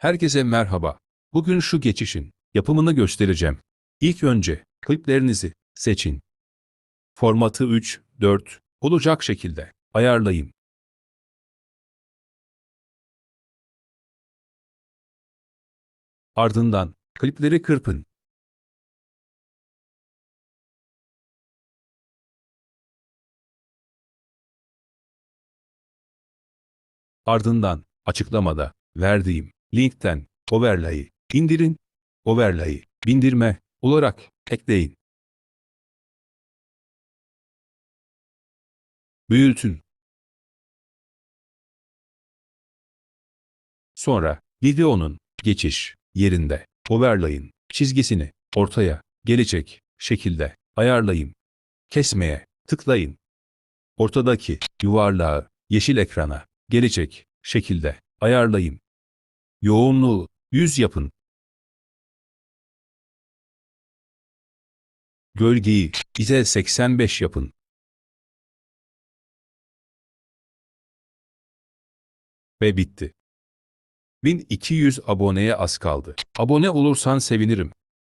Herkese merhaba. Bugün şu geçişin yapımını göstereceğim. İlk önce kliplerinizi seçin. Formatı 3, 4 olacak şekilde ayarlayın. Ardından klipleri kırpın. Ardından açıklamada verdiğim linkten overlay'ı indirin, overlay'ı bindirme olarak ekleyin. Büyütün. Sonra videonun geçiş yerinde overlay'ın çizgisini ortaya gelecek şekilde ayarlayın. Kesmeye tıklayın. Ortadaki yuvarlağı yeşil ekrana gelecek şekilde ayarlayın. Yoğunluğu 100 yapın. Gölgeyi ize 85 yapın. Ve bitti. 1200 aboneye az kaldı. Abone olursan sevinirim.